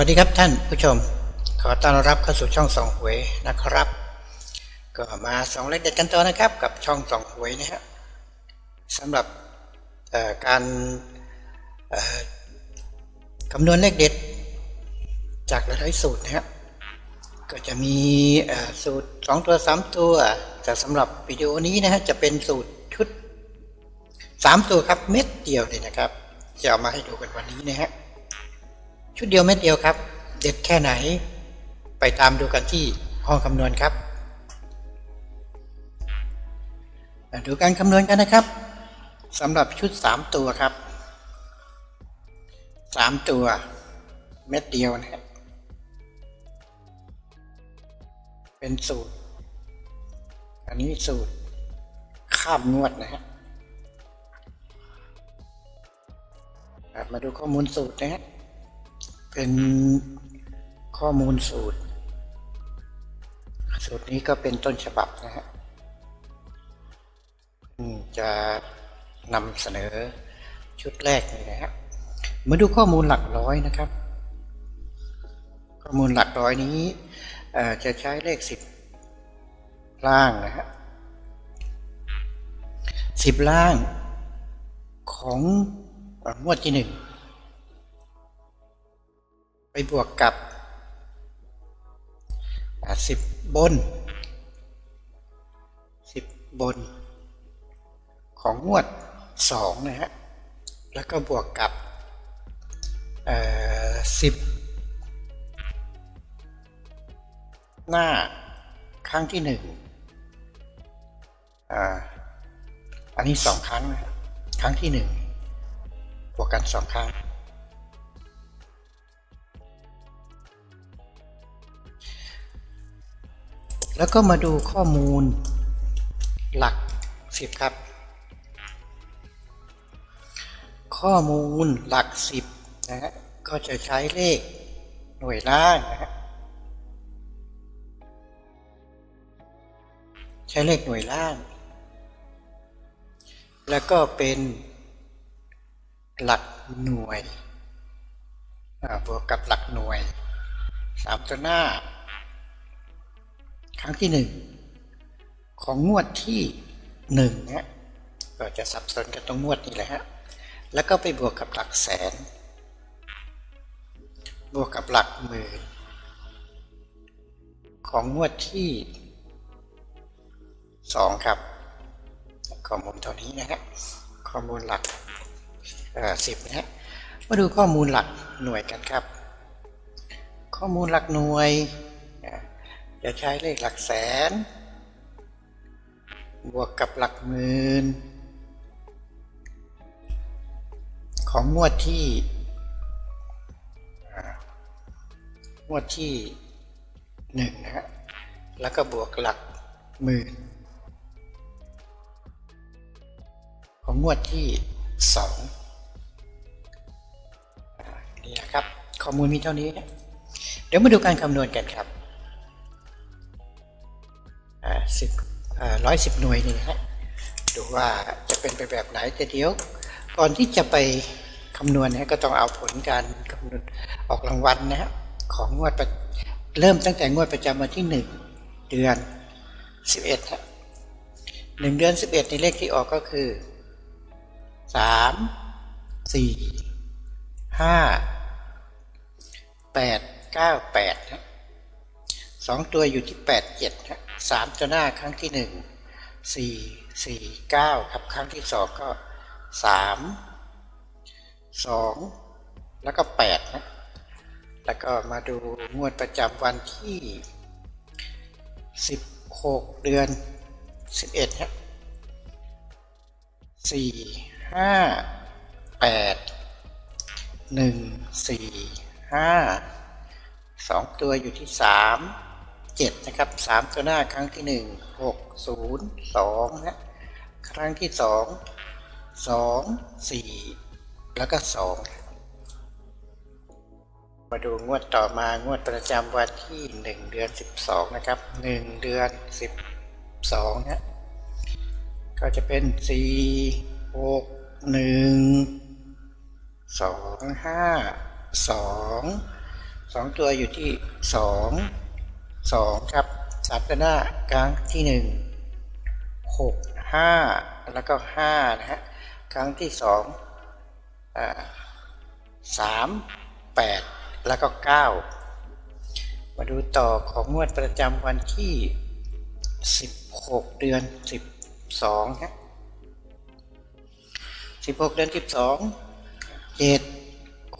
วัสดีครับท่านผู้ชม ขอต้อนรับเข้าสู่ช่องสองหวยนะครับ ก็มาสองเลขเด็ดกันต่อนะครับ กับช่องสองหวยนะฮะสำหรับการคำนวณเลขเด็ด จากหลายสูตรนะฮะก็จะมีสูตร 2 ตัว 3 ตัว แต่สำหรับวิดีโอนี้นะฮะจะเป็นสูตรชุด 3 ตัวครับเม็ดเดียวเลยนะครับ จะเอามาให้ดูกันวันนี้นะฮะ ชุดเดียวเม็ดเดียวครับ เด็ดแค่ไหน ไปตามดูกันที่ห้องคำนวณครับมาดูการคำนวณกันนะครับสำหรับชุด 3 ตัวครับ 3 ตัวเม็ดเดียวนะครับเป็นสูตร อันนี้สูตรข้ามงวดนะฮะอะมาดูข้อมูลสูตรนะฮะ เป็นข้อมูลสูตร สูตรนี้ก็เป็นต้นฉบับนะฮะจะนำเสนอชุดแรกนี่นะฮะมาดูข้อมูลหลักร้อยนะครับ ข้อมูลหลักร้อยนี้จะใช้เลขสิบล่างนะฮะสิบล่างของงวดที่หนึ่ง บวกกับสิบบนสิบบน ของงวดสองนะฮะ แล้วก็บวกกับสิบหน้าครั้งที่หนึ่งอ่า อันนี้สองครั้งนะครั้งที่หนึ่งบวกกันสองครั้ง แล้วก็มาดูข้อมูล หลักสิบครับ ข้อมูลหลักสิบนะฮะก็จะใช้เลขหน่วยล่างนะฮะใช้เลขหน่วยล่าง แล้วก็เป็นหลักหน่วยอ่าบวกกับหลักหน่วยสามตัวหน้า ครั้งที่หนึ่งของงวดที่หนึ่งนะก็จะสับสนกันตรงงวดนี้แหละฮะแล้วก็ไปบวกกับหลักแสน บวกกับหลักหมื่นของงวดที่สองครับข้อมูลเท่านี้นะฮะข้อมูลหลักสิบนะฮะมาดูข้อมูลหลักหน่วยกันครับ ข้อมูลหลักหน่วย จะใช้เลขหลักแสน บวกกับหลักหมื่นของงวดที่งวดที่หนึ่งนะฮะแล้วก็บวกหลักหมื่นของงวดที่สองนี่นะครับ ข้อมูลมีเท่านี้นะเดี๋ยวมาดูการคำนวณกันครับ สิบร้อยสิบหน่วยนี่นะฮะดูว่าจะเป็นไปแบบไหนแต่เดี๋ยว ก่อนที่จะไปคำนวณนะก็ต้องเอาผลการคำนวณออกรางวัลนะฮะของงวดเริ่มตั้งแต่งวดประจำวันที่หนึ่งเดือนสิบเอ็ดฮะหนึ่งเดือนสิบเอ็ดในเลขที่ออกก็คือสามสี่ห้าแปดเก้าแปดนะสองตัวอยู่ที่แปดเจ็ด สามตัวหน้าครั้งที่หนึ่งสี่สี่เก้าครับครั้งที่สองก็สามสองแล้วก็แปดนะแล้วก็มาดูงวดประจำวันที่สิบหกเดือนสิบเอ็ดฮะสี่ห้าแปดหนึ่งสี่ห้าสองตัวอยู่ที่สาม เจ็ดนะครับสามตัวหน้าครั้งที่หนึ่งหกศูนย์สองนะ ครั้งที่สองสองสี่แล้วก็สองมาดูงวดต่อมางวดประจำวันที่หนึ่งเดือนสิบสองนะครับหนึ่งเดือนสิบสองนะ ก็จะเป็นสี่หกหนึ่งสองห้าสองสองตัวอยู่ที่สอง สองครับสามตัวหน้ากลางที่หนึ่งหกห้าแล้วก็ห้านะฮะครั้งที่สองสามแปดแล้วก็เก้ามาดูต่อของงวดประจำวันที่สิบหกเดือนสิบสองฮะสิบหกเดือนสิบสองเจ็ด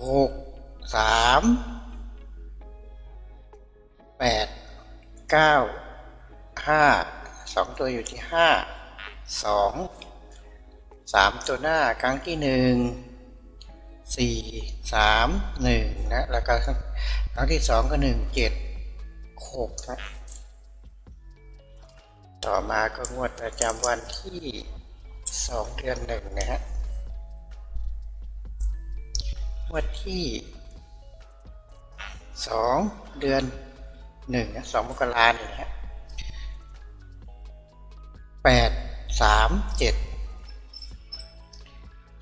หกสามแปด เก้าห้าสองตัวอยู่ที่ห้าสองสามตัวหน้าครั้งที่หนึ่งสี่สามหนึ่งนะแล้วก็ครั้งที่สองก็หนึ่งเจ็ดหกนะต่อมาก็งวดประจำวันที่สองเดือนหนึ่งนะฮะงวดที่สองเดือน หนึ่งสองมกราเนี่ยฮะแปดสามเจ็ด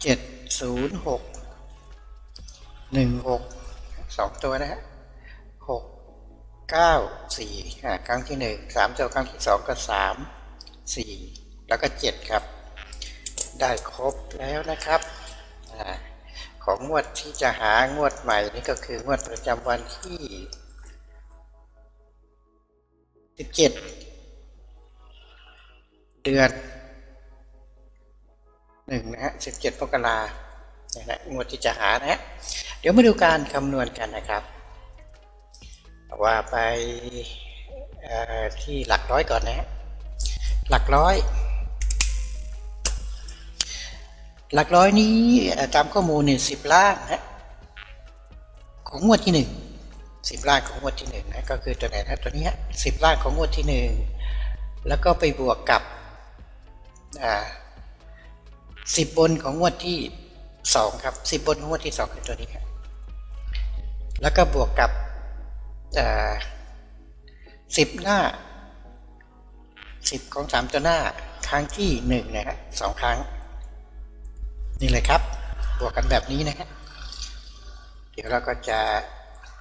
เจ็ดศูนย์หกหนึ่งหกสองตัวนะฮะหกเก้าสี่ครั้งที่หนึ่งสามตัวครั้งที่สองก็สามสี่แล้วก็เจ็ดครับ ได้ครบแล้วนะครับของงวดที่จะหางวดใหม่นี่ก็คืองวดประจำวันที่ สิบเจ็ดเดือนหนึ่งนะฮะสิบเจ็ดมกราเนี่ยนะงวดที่จะหานะฮะเดี๋ยวมาดูการคำนวณกันนะครับ ว่าไปที่หลักร้อยก่อนนะฮะหลักร้อย หลักร้อยนี้ตามข้อมูลเนี่ยสิบล่างนะของงวดที่หนึ่ง สิบล่างของงวดที่หนึ่งนะก็คือตัวไหนนะตัวนี้สิบล่างของงวดที่หนึ่งแล้วก็ไปบวกกับอ่าสิบบนของงวดที่สองครับสิบบนของงวดที่สองคือตัวนี้ครับแล้วก็บวกกับสิบหน้าสิบของสามตัวหน้าครั้งที่หนึ่งนะฮะสองครั้ง นี่เลยครับ บวกกันแบบนี้นะฮะเดี๋ยวเราก็จะ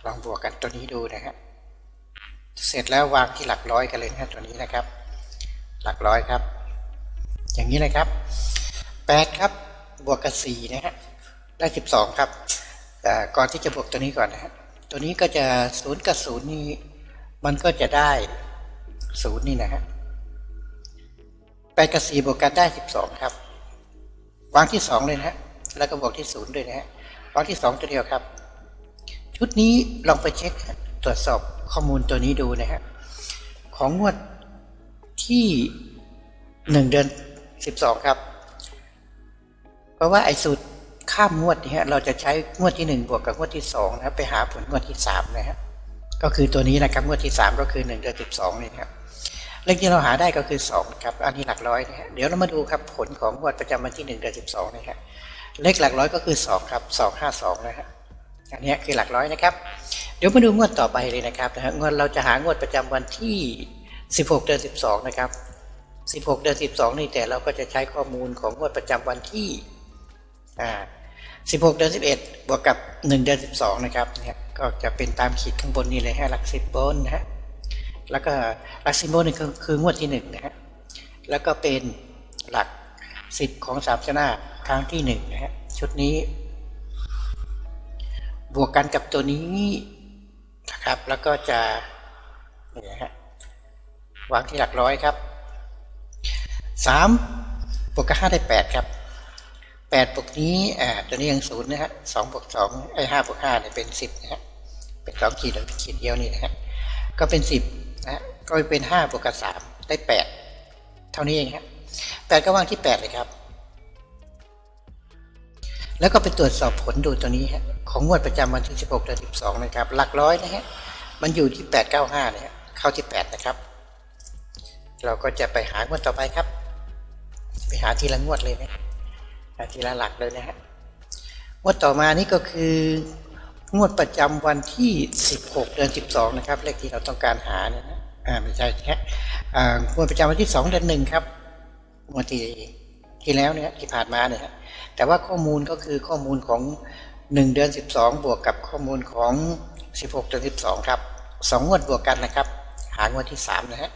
ลองบวกกันตัวนี้ดูนะฮะเสร็จแล้ววางที่หลักร้อยกันเลยนะตัวนี้นะครับ หลักร้อยครับ อย่างนี้เลยครับแปดครับบวกกับสี่นะฮะได้สิบสองครับก่อนที่จะบวกตัวนี้ก่อนนะฮะตัวนี้ก็จะศูนย์กับศูนย์นี่มันก็จะได้ศูนย์นี่นะฮะแปดกับสี่บวกกันได้สิบสองครับ วางที่สองเลยนะฮะแล้วก็บวกที่ศูนย์ด้วยนะฮะวางที่สองตัวเดียวครับ ชุดนี้ลองไปเช็คตรวจสอบข้อมูลตัวนี้ดูนะฮะของงวดที่หนึ่งเดือนสิบสองครับ เพราะว่าไอ้สูตรข้ามงวดนี่ฮะเราจะใช้งวดที่หนึ่งบวกกับงวดที่สองนะครับไปหาผลงวดที่สามนะฮะก็คือตัวนี้นะครับงวดที่สามก็คือหนึ่งเดือนสิบสองนี่ครับเลขที่เราหาได้ก็คือสองครับ อันนี้หลักร้อยนะฮะเดี๋ยวเรามาดูครับผลของงวดประจำวันที่หนึ่งเดือนสิบสองนะฮะเลขหลักร้อยก็คือสองครับสองห้าสองนะฮะ อันนี้คือหลักร้อยนะครับ เดี๋ยวมาดูงวดต่อไปเลยนะครับนะฮะงวดเราจะหางวดประจำวันที่สิบหกเดือนสิบสองนะครับสิบหกเดือนสิบสองนี่แต่เราก็จะใช้ข้อมูลของงวดประจำวันที่อ่าสิบหกเดือนสิบเอ็ดบวกกับหนึ่งเดือนสิบสองนะครับเนี่ยก็จะเป็นตามขีดข้างบนนี้เลยฮะหลักสิบบนนะฮะแล้วก็หลักสิบบนนี่คือคืองวดที่หนึ่งนะฮะแล้วก็เป็นหลักสิบของสามชนะครั้งที่หนึ่งนะฮะชุดนี้ บวกกันกับตัวนี้นะครับ แล้วก็จะนี่ฮะวางที่หลักร้อยครับสามบวกกับห้าได้แปดครับแปดบวกนี้อ่าตัวนี้ยังศูนย์นะฮะสองบวกสองไอ้ห้าบวกห้าเนี่ยเป็นสิบนะฮะเป็นสองขีดหรือเป็นขีดเดียวนี่นะฮะก็เป็นสิบนะฮะก็เป็นห้าบวกกับสามได้แปดเท่านี้เองครับแปดก็วางที่แปดเลยครับ แล้วก็ไปตรวจสอบผลดูตัวนี้ฮะของงวดประจำวันที่ 16เดือน12 นะครับ หลักร้อยนะฮะมันอยู่ที่ 895เนี่ยเข้าที่ 8 นะครับ เราก็จะไปหางวดต่อไปครับ ไปหาทีละงวดเลยนะหาทีละหลักเลยนะฮะงวดต่อมานี่ก็คืองวดประจำวันที่ 16 เดือน 12 นะครับ เลขที่เราต้องการหาเนี่ยนะอ่าไม่ใช่ฮะอ่างวดประจำวันที่ 2 เดือน1ครับงวดที่ ที่แล้วเนี่ยที่ผ่านมาเนี่ยแต่ว่าข้อมูลก็คือข้อมูลของ 1 เดือน 12 บวกกับข้อมูลของสิบหกจนสิบสองครับสองงวดบวกกันนะครับ หางวดที่สามนะฮะ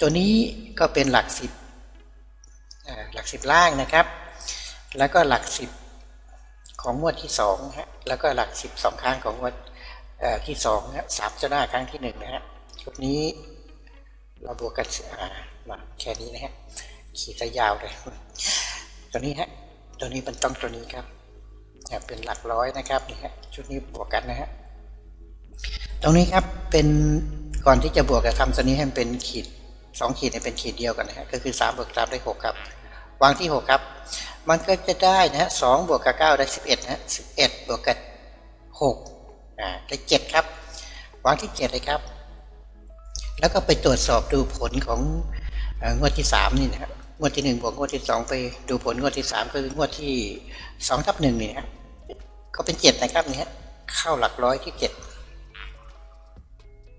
ตัวนี้ก็เป็นหลักสิบหลักสิบล่างนะครับ แล้วก็หลักสิบของงวดที่สองนะฮะแล้วก็หลักสิบสองครั้งของงวดที่สองนะฮะสามเจ้าหน้าครั้งที่หนึ่งนะฮะชุดนี้เราบวกกันมาแค่นี้นะฮะ ขีดซะยาวเลยตัวนี้ฮะตัวนี้มันต้องตัวนี้ครับเป็นหลักร้อยนะครับนี่ฮะชุดนี้บวกกันนะฮะตรงนี้ครับเป็นก่อนที่จะบวกกับคำตัวนี้ให้มันเป็นขีดสองขีดเนี่ยเป็นขีดเดียวกันนะฮะก็คือสามบวกสามได้หกครับ วางที่หกครับ มันก็จะได้นะฮะสองบวกกับเก้าได้สิบเอ็ดนะฮะสิบเอ็ดบวกกับหกอ่าได้เจ็ดครับ วางที่เจ็ดเลยครับ แล้วก็ไปตรวจสอบดูผลของงวดที่สามนี่นะครับ งวดที่หนึ่งบวกงวดที่สองไปดูผลงวดที่สามก็คืองวดที่สองทับหนึ่งเนี่นะครับก็เป็นเจ็ดนะครับเนี่ฮะเข้าหลักร้อยที่เจ็ด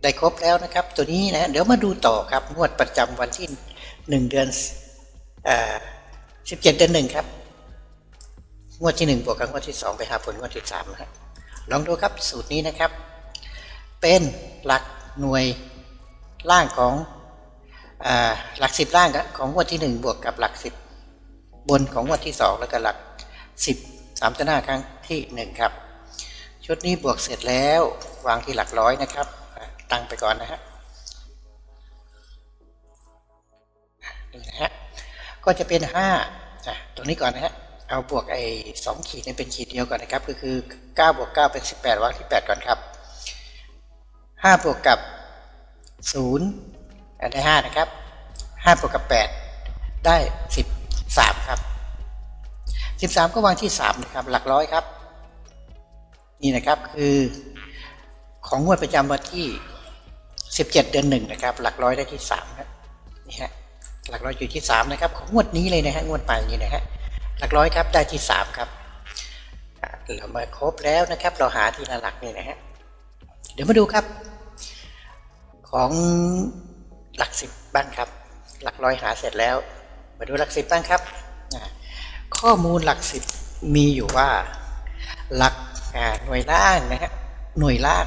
ได้ครบแล้วนะครับ ตัวนี้นะเดี๋ยวมาดูต่อครับงวดประจำวันที่หนึ่งเดือนสิบเจ็ดเดือนหนึ่งครับงวดที่หนึ่งบวกกับงวดที่สองไปหาผลงวดที่สามนะครับลองดูครับสูตรนี้นะครับ เป็นหลักหน่วยล่างของ หลักสิบล่างของงวดที่หนึ่งบวกกับหลักสิบบนของงวดที่สองแล้วก็หลักสิบสามตัวหน้าครั้งที่หนึ่งครับ ชุดนี้บวกเสร็จแล้ววางที่หลักร้อยนะครับ ตั้งไปก่อนนะฮะนี่นะฮะก็จะเป็นห้าตรงนี้ก่อนนะฮะเอาบวกไอ้สองขีดนี่เป็นขีดเดียวก่อนนะครับ ก็คือเก้าบวกเก้าเป็นสิบแปดวางที่แปดก่อนครับห้าบวกกับศูนย์ ได้ห้านะครับห้าบวกกับแปดได้สิบสามครับสิบสามก็วางที่สามนะครับ หลักร้อยครับ นี่นะครับคือของงวดประจำวันที่สิบเจ็ดเดือนหนึ่งนะครับ หลักร้อยได้ที่สามครับนี่ฮะหลักร้อยอยู่ที่สามนะครับ ของงวดนี้เลยนะฮะงวดใหม่นี้นะฮะหลักร้อยครับได้ที่สามครับเรามาครบแล้วนะครับ เราหาทีละหลักนี่นะฮะเดี๋ยวมาดูครับ ของ หลักสิบบ้างครับ หลักร้อยหาเสร็จแล้ว มาดูหลักสิบบ้างครับ ข้อมูลหลักสิบมีอยู่ว่า หลักหน่วยล่างนะฮะหน่วยล่าง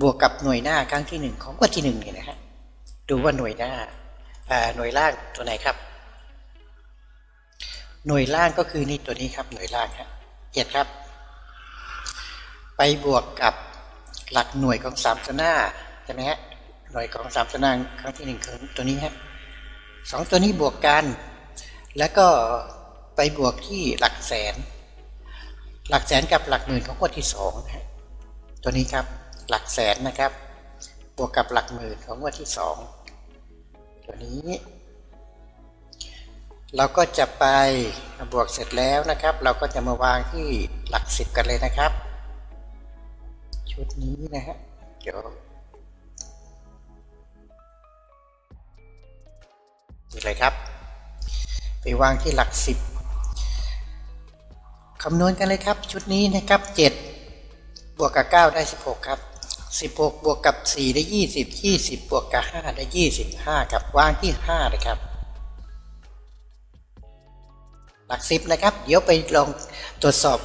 บวกกับหน่วยหน้าครั้งที่หนึ่งของงวดที่หนึ่งเนี่ยนะฮะดูว่าหน่วยหน้าหน่วยล่างตัวไหนครับ หน่วยล่างก็คือนี่ตัวนี้ครับ หน่วยล่างฮะเจ็ดครับ ไปบวกกับหลักหน่วยของสามตัวหน้าใช่ไหมฮะ หน่วยของสามตัวหน้าครั้งที่หนึ่งคือตัวนี้ฮะสองตัวนี้บวกกัน แล้วก็ไปบวกที่หลักแสน หลักแสนกับหลักหมื่นของงวดที่สองนะฮะตัวนี้ครับหลักแสนนะครับ บวกกับหลักหมื่นของงวดที่สองตัวนี้ เราก็จะไปบวกเสร็จแล้วนะครับ เราก็จะมาวางที่หลักสิบกันเลยนะครับ ชุดนี้นะฮะเดี๋ยว นี่เลยครับ ไปวางที่หลักสิบคำนวณกันเลยครับ ชุดนี้นะครับเจ็ดบวกกับเก้าได้สิบหกครับสิบหกบวกกับสี่ได้ยี่สิบยี่สิบบวกกับห้าได้ยี่สิบห้าครับ วางที่ห้าเลยครับ หลักสิบนะครับ เดี๋ยวไปลองตรวจสอบ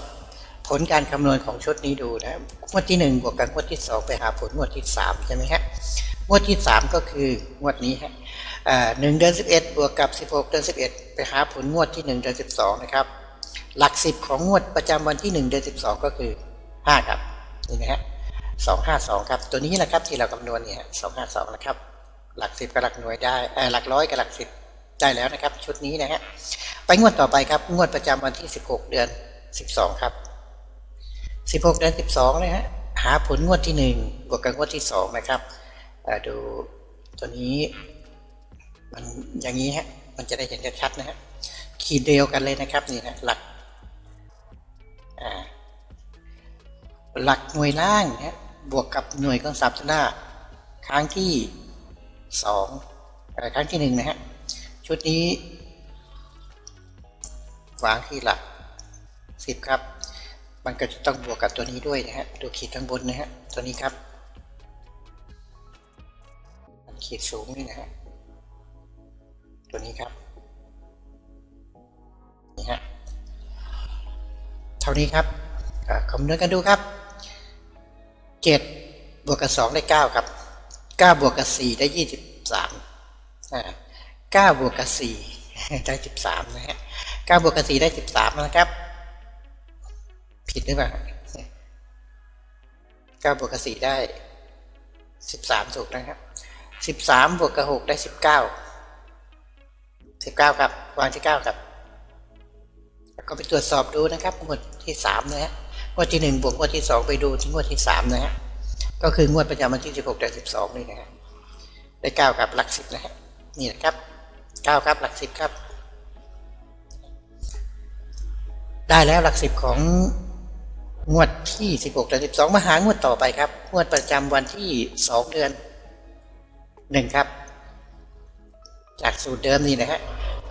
ผลการคำนวณของชุดนี้ดูนะงวดที่หนึ่งบวกกับงวดที่สองไปหาผลงวดที่สามใช่ไหมฮะงวดที่สามก็คืองวดนี้ฮะ หนึ่งเดือนสิบเอ็ดบวกกับสิบหกเดือนสิบเอ็ดไปหาผลงวดที่หนึ่งเดือนสิบสองนะครับ หลักสิบของงวดประจำวันที่หนึ่งเดือนสิบสองก็คือห้าครับนี่นะฮะสองห้าสองครับ ตัวนี้แหละครับที่เราคำนวณเนี่ยสองห้าสองนะครับ หลักสิบกับหลักหน่วยได้เออหลักร้อยกับหลักสิบได้แล้วนะครับ ชุดนี้นะฮะไปงวดต่อไปครับ งวดประจำวันที่16เดือน12ครับ16เดือน12นะฮะหาผลงวดที่1บวกกับงวดที่2นะครับดูตัวนี้ มันอย่างนี้ฮะมันจะได้เห็นชัดๆนะฮะขีดเดียวกันเลยนะครับนี่นะหลักหลักหน่วยล่างนะฮะบวกกับหน่วยของสับหน้ครั้งที่สองเอ่ครั้งที่หนึ่งนะฮะชุดนี้วางที่หลักสิบครับ มันก็จะต้องบวกกับตัวนี้ด้วยนะฮะตัวขีดข้างบนนะฮะตัวนี้ครับมันขีดสูงนี่นะฮะ ตัวนี้ครับนี่ฮะเท่านี้ครับคำนวณกันดูครับเจ็ดบวกกับสองได้เก้าครับเก้าบวกกับสี่ได้ยี่สิบสามเก้าบวกกับสี่ได้สิบสามนะฮะเก้าบวกกับสี่ได้สิบสามนะครับ ผิดหรือเปล่าเก้าบวกกับสี่ได้สิบสามถูกนะครับสิบสามบวกกับหกได้สิบเก้า สิบเก้าครับวางที่เก้าครับแล้วก็ไปตรวจสอบดูนะครับงวดที่สามนะฮะงวดที่หนึ่งบวกงวดที่สองไปดูที่งวดที่สามนะฮะก็คืองวดประจำวันที่สิบหกเดือนสิบสองนี่นะฮะได้เก้าครับหลักสิบนะฮะนี่นะครับเก้าครับหลักสิบครับ ได้แล้วหลักสิบของงวดที่สิบหกเดือนสิบสองมาหางวดต่อไปครับ งวดประจำวันที่สองเดือนหนึ่งครับ จากสูตรเดิมนี่นะฮะ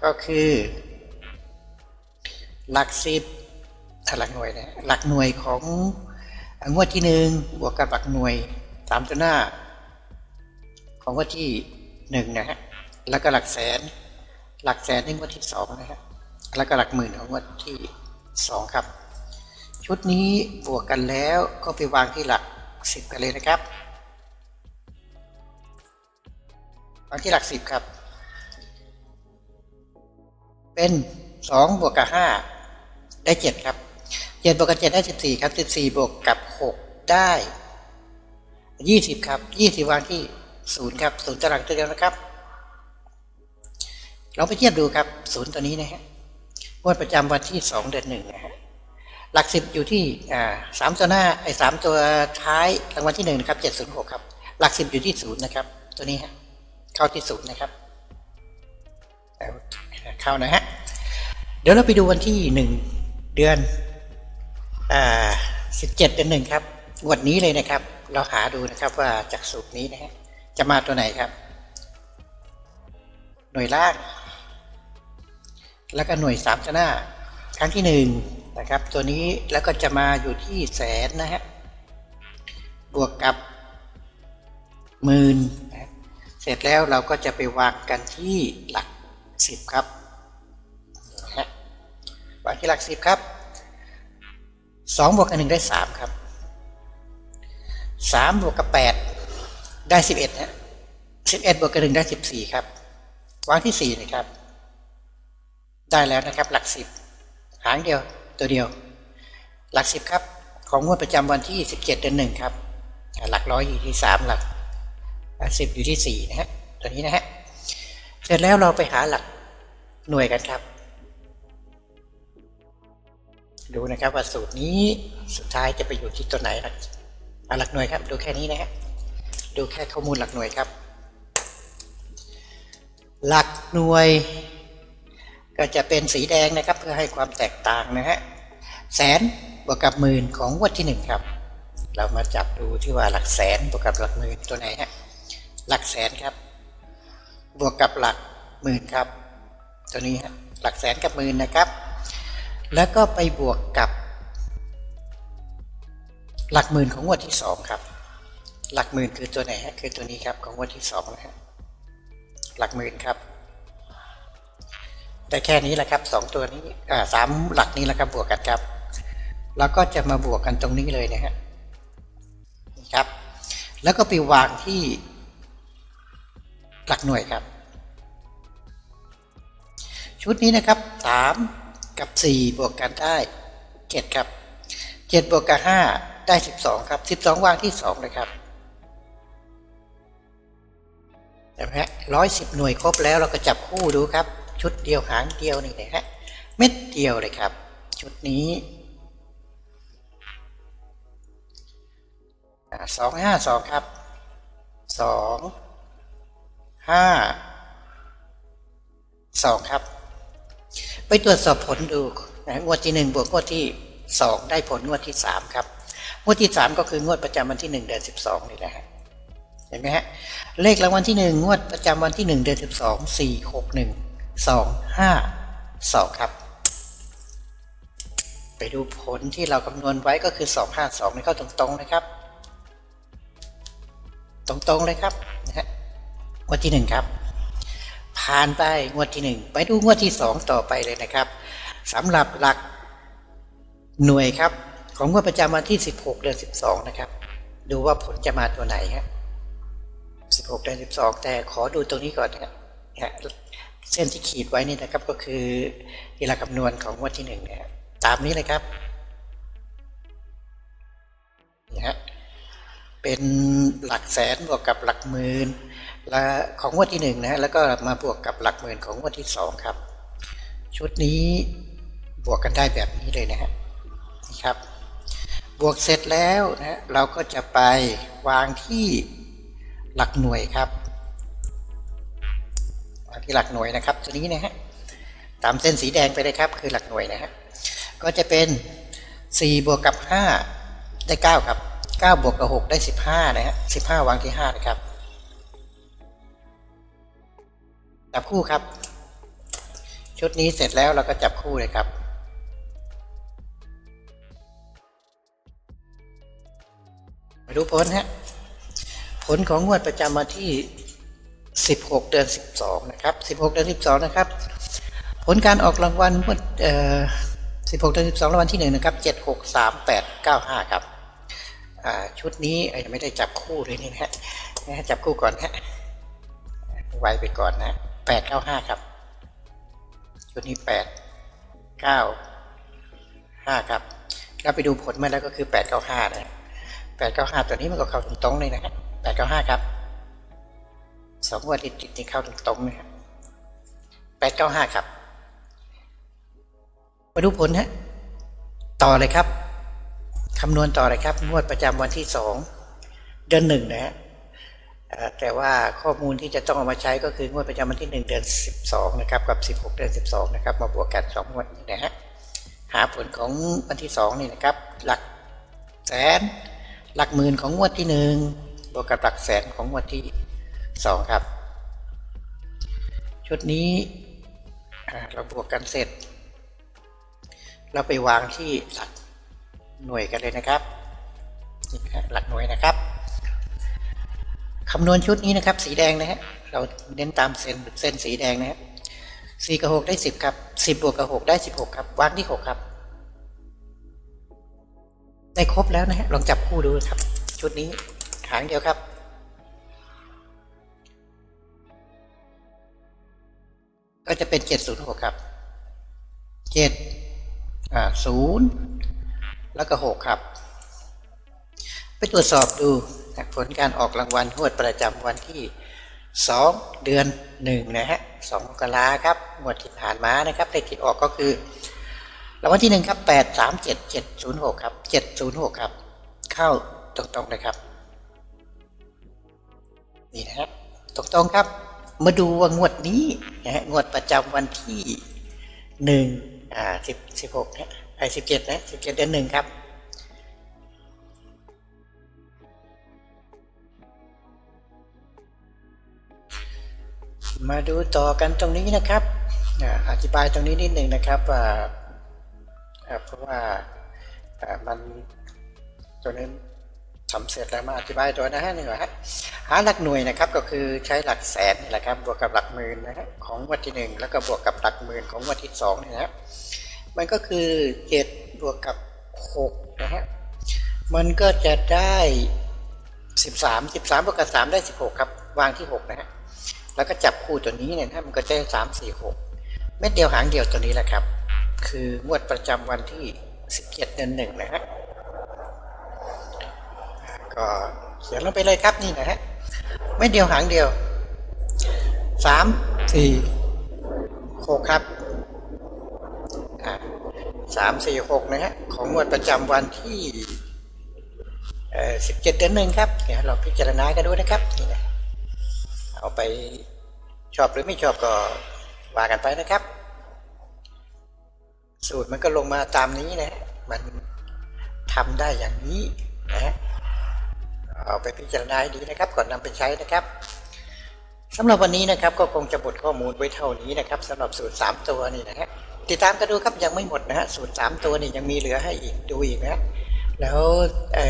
ก็คือ หลักสิบหลักหน่วยนะหลักหน่วยของงวดที่หนึ่งบวกกับหลักหน่วยสามตัวหน้า ของงวดที่หนึ่งนะฮะแล้วก็หลักแสน หลักแสนในงวดที่สองนะฮะแล้วก็หลักหมื่นของงวดที่สองครับ ชุดนี้บวกกันแล้วก็ไปวางที่หลักสิบกันเลยนะครับวางที่หลักสิบครับ เป็นสองบวกกับห้าได้เจ็ดครับเจ็ดบวกกับเจ็ดได้สิบสี่ครับสิบสี่บวกกับหกได้ยี่สิบครับยี่สิบวางที่ศูนย์ครับศูนย์ตารางตัวเดียวนะครับ เราไปเทียบดูครับศูนย์ตัวนี้นะฮะงวดประจำวันที่สองเดือนหนึ่งนะฮะหลักสิบอยู่ที่อ่าสามตัวหน้าไอ้สามตัวท้ายรางวัลที่หนึ่งนะครับเจ็ดศูนย์หกครับ หลักสิบอยู่ที่ศูนย์นะครับ ตัวนี้ฮะเข้าที่ศูนย์นะครับเข้านะฮะ เดี๋ยวเราไปดูวันที่หนึ่งเดือนอ่าสิบเจ็ดเดือนหนึ่งครับงวดนี้เลยนะครับ เราหาดูนะครับว่าจากสูตรนี้นะฮะจะมาตัวไหนครับ หน่วยล่าง แล้วก็หน่วยสามชนะครั้งที่หนึ่งนะครับ ตัวนี้แล้วก็จะมาอยู่ที่แสนนะฮะบวกกับหมื่นนะเสร็จแล้วเราก็จะไปวางกันที่หลักสิบครับ ที่หลักสิบครับสองบวกกับหนึ่งได้สามครับสามบวกกับแปดได้สิบเอ็ดฮะสิบเอ็ดบวกกับหนึ่งได้สิบสี่ครับวางที่สี่นะครับ ได้แล้วนะครับ หลักสิบหางเดียวตัวเดียว หลักสิบครับ ของงวดประจำวันที่สิบเจ็ดเดือนหนึ่งครับ หลักร้อยอยู่ที่สามหลักหลักสิบอยู่ที่สี่นะฮะตัวนี้นะฮะเสร็จแล้วเราไปหาหลักหน่วยกันครับ ดูนะครับว่าสูตรนี้สุดท้ายจะไปอยู่ที่ตัวไหนหลักอ่าหลักหน่วยครับ ดูแค่นี้นะฮะดูแค่ข้อมูลหลักหน่วยครับ หลักหน่วย ก็จะเป็นสีแดงนะครับ เพื่อให้ความแตกต่างนะฮะแสนบวกกับหมื่นของงวดที่หนึ่งครับ เรามาจับดูที่ว่าหลักแสนบวกกับหลักหมื่นตัวไหนฮะหลักแสนครับ บวกกับหลักหมื่นครับ ตัวนี้ฮะหลักแสนกับหมื่นนะครับ แล้วก็ไปบวกกับหลักหมื่นของงวดที่สองครับ หลักหมื่นคือตัวไหนฮะคือตัวนี้ครับของงวดที่สองนะฮะหลักหมื่นครับ ได้แค่นี้แหละครับสองตัวนี้อ่าสามหลักนี้แหละครับบวกกันครับแล้วก็จะมาบวกกันตรงนี้เลยนะฮะนี่ครับ แล้วก็ไปวางที่หลักหน่วยครับ ชุดนี้นะครับสาม กับสี่บวกกันได้เจ็ดครับเจ็ดบวกกับห้าได้สิบสองครับสิบสองวางที่สองเลยครับเห็นไหมฮะร้อยสิบหน่วยครบแล้วเราก็จับคู่ดูครับ ชุดเดียวหางเดียวนี่นะฮะเม็ดเดียวเลยครับ ชุดนี้สองห้าสองครับสองห้าสองครับ ไปตรวจสอบผลดูนะงวดที่หนึ่งบวกงวดที่สองได้ผลงวดที่สามครับ งวดที่สามก็คืองวดประจำวันที่หนึ่งเดือนสิบสองนี่แหละเห็นไหมฮะเลขรางวัลที่หนึ่งงวดประจำวันที่หนึ่งเดือนสิบสองสี่หกหนึ่งสองห้าสองครับ ไปดูผลที่เราคำนวณไว้ก็คือสองห้าสองนี่เข้าตรงๆนะครับ ตรงๆเลยครับนะฮะงวดที่หนึ่งครับ ผ่านไปงวดที่หนึ่งไปดูงวดที่สองต่อไปเลยนะครับสำหรับหลักหน่วยครับ ของงวดประจำวันที่ 16 เดือน 12 นะครับ ดูว่าผลจะมาตัวไหนฮะสิบหกเดือนสิบสองแต่ขอดูตรงนี้ก่อนนะฮะฮะเส้นที่ขีดไว้นี่นะครับก็คือเวลาคำนวณของงวดที่หนึ่งเนี่ยตามนี้เลยครับนี่ฮะเป็นหลักแสนบวกกับหลักหมื่น และของงวดที่หนึ่งนะฮะแล้วก็มาบวกกับหลักหมื่นของงวดที่สองครับ ชุดนี้บวกกันได้แบบนี้เลยนะฮะนี่ครับ บวกเสร็จแล้วนะเราก็จะไปวางที่หลักหน่วยครับวางที่หลักหน่วยนะครับ ตัวนี้นะฮะตามเส้นสีแดงไปเลยครับคือหลักหน่วยนะฮะก็จะเป็น 4 บวกกับ 5 ได้ 9 ครับ 9 บวกกับ 6 ได้ 15 นะฮะ15 วางที่ 5 นะครับ จับคู่ครับ ชุดนี้เสร็จแล้วเราก็จับคู่เลยครับมาดูผลฮะ ผลของงวดประจำวันที่ 16 เดือน 12 นะครับ 16 เดือน 12 นะครับ ผลการออกรางวัลงวดเอ่อ16 เดือน 12 รางวัลที่ 1 นะครับ 7 6 3 8 9 5 ครับอ่าชุดนี้ไม่ได้จับคู่เลยนี่นะฮะนะฮะจับคู่ก่อนฮะไวไปก่อนนะ 8 9 5ครับ ชุดนี้8 9 5ครับเราไปดูผลมาแล้วก็คือ8 9 5นะแปดเก้าห้าตัวนี้มันก็เข้าตรงๆเลยนะฮะแปดเก้าห้าครับสองวันติดติดนี่เข้าตรงๆเลยครับแปดเก้าห้าครับ มาดูผลฮะต่อเลยครับคำนวณต่อเลยครับงวดประจำวันที่สองเดือนหนึ่งนะฮะ แต่ว่าข้อมูลที่จะต้องเอามาใช้ก็คืองวดประจำวันที่หนึ่งเดือนสิบสองนะครับ กับสิบหกเดือนสิบสองนะครับ มาบวกกันสองงวดนี้นะฮะหาผลของวันที่สองนี่นะครับ หลักแสน หลักหมื่นของงวดที่หนึ่งบวกกับหลักแสนของงวดที่สองครับ ชุดนี้เราบวกกันเสร็จ เราไปวางที่หลักหน่วยกันเลยนะครับหลักหน่วยนะครับ คำนวณชุดนี้นะครับ สีแดงนะฮะเราเน้นตามเส้นเส้นสีแดงนะฮะสี่กับหกได้สิบครับสิบบวกกับหกได้สิบหกครับวางที่หกครับ ได้ครบแล้วนะฮะลองจับคู่ดูครับ ชุดนี้หางเดียวครับก็จะเป็นเจ็ดศูนย์หกครับเจ็ดอ่าศูนย์แล้วก็หกครับ ไปตรวจสอบดู นะผลการออกรางวัลงวดประจำวันที่สองเดือนหนึ่งนะฮะสองกราครับงวดที่ผ่านมานะครับเลขที่ออกก็คือรางวัลที่หนึ่งครับแปดสามเจ็ดเจ็ดศูนย์หกครับเจ็ดศูนย์หกครับ เข้าตรงๆเลยครับ นี่นะฮะตรงๆครับ มาดูว่างวดนี้นะฮะงวดประจำวันที่หนึ่งอ่าสิบสิบหกนะไอ้สิบเจ็ดนะสิบเจ็ดเดือนหนึ่งครับ มาดูต่อกันตรงนี้นะครับอธิบายตรงนี้นิดหนึ่งนะครับว่าเพราะว่ามันตัวนี้ทำเสร็จแล้วมาอธิบายตัวนะฮะนี่ก่อนฮะหาหลักหน่วยนะครับก็คือใช้หลักแสนนี่แหละครับบวกกับหลักหมื่นนะฮะของวันที่หนึ่งแล้วก็บวกกับหลักหมื่นของวันที่สองนี่นะฮะมันก็คือเจ็ดบวกกับหกนะฮะมันก็จะได้สิบสามสิบสามบวกกับสามได้สิบหกครับวางที่หกนะฮะ แล้วก็จับคู่ตัวนี้เนี่ยนะมันก็จะได้สามสี่หกเม็ดเดียวหางเดียวตัวนี้แหละครับ คืองวดประจำวันที่17เจ็ดเดือนหนึ่งนะฮะก็เขียนลงไปเลยครับนี่นะฮะไม่เดียวหางเดียวสามสี่หกครับสามสี่หกนะฮะของงวดประจำวันที่สิบเจ็ดเดือนหนึ่งครับเดี๋ยวเราพิจารณากันดูนะครับนี่นะ เอาไปชอบหรือไม่ชอบก็ว่ากันไปนะครับ สูตรมันก็ลงมาตามนี้นะ มันทำได้อย่างนี้นะเอาไปพิจารณาดีนะครับ ก่อนนำไปใช้นะครับสำหรับวันนี้นะครับก็คงจะบทข้อมูลไว้เท่านี้นะครับสำหรับสูตร 3 ตัวนี่นะฮะติดตามกันดูครับยังไม่หมดนะฮะสูตร 3 ตัวนี่ยังมีเหลือให้อีกดูอีกนะแล้ว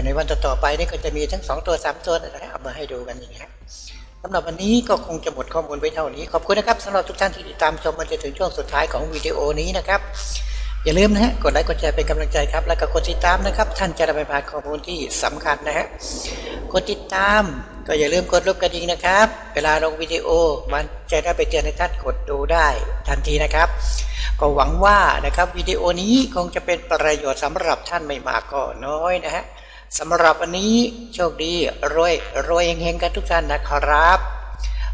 ในวันต่อๆไปนี่ก็จะมีทั้ง 2 ตัว 3 ตัวนะฮะเอามาให้ดูกันอย่างนี้ฮะ สำหรับวันนี้ก็คงจะหมดข้อมูลไว้เท่านี้ ขอบคุณนะครับสำหรับทุกท่านที่ติดตามชมมาจนถึงช่วงสุดท้ายของวิดีโอนี้นะครับ อย่าลืมนะฮะกดไลค์กดแชร์เป็นกำลังใจครับ แล้วก็กดติดตามนะครับ ท่านจะได้ไม่พลาดข้อมูลที่สำคัญนะฮะกดติดตามก็อย่าลืมกดรูปกระดิ่งนะครับ เวลาลงวิดีโอมันจะได้ไปเตือนให้ท่านกดดูได้ทันทีนะครับ ก็หวังว่านะครับวิดีโอนี้คงจะเป็นประโยชน์สำหรับท่านไม่มากก็น้อยนะฮะ สำหรับวันนี้โชคดี รวย รวยเฮงๆกันทุกท่านนะครับ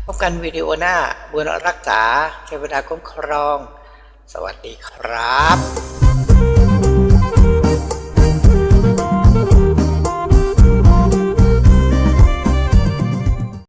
พบกันวิดีโอหน้าบุญรักษาเทวดาคุ้มครอง สวัสดีครับ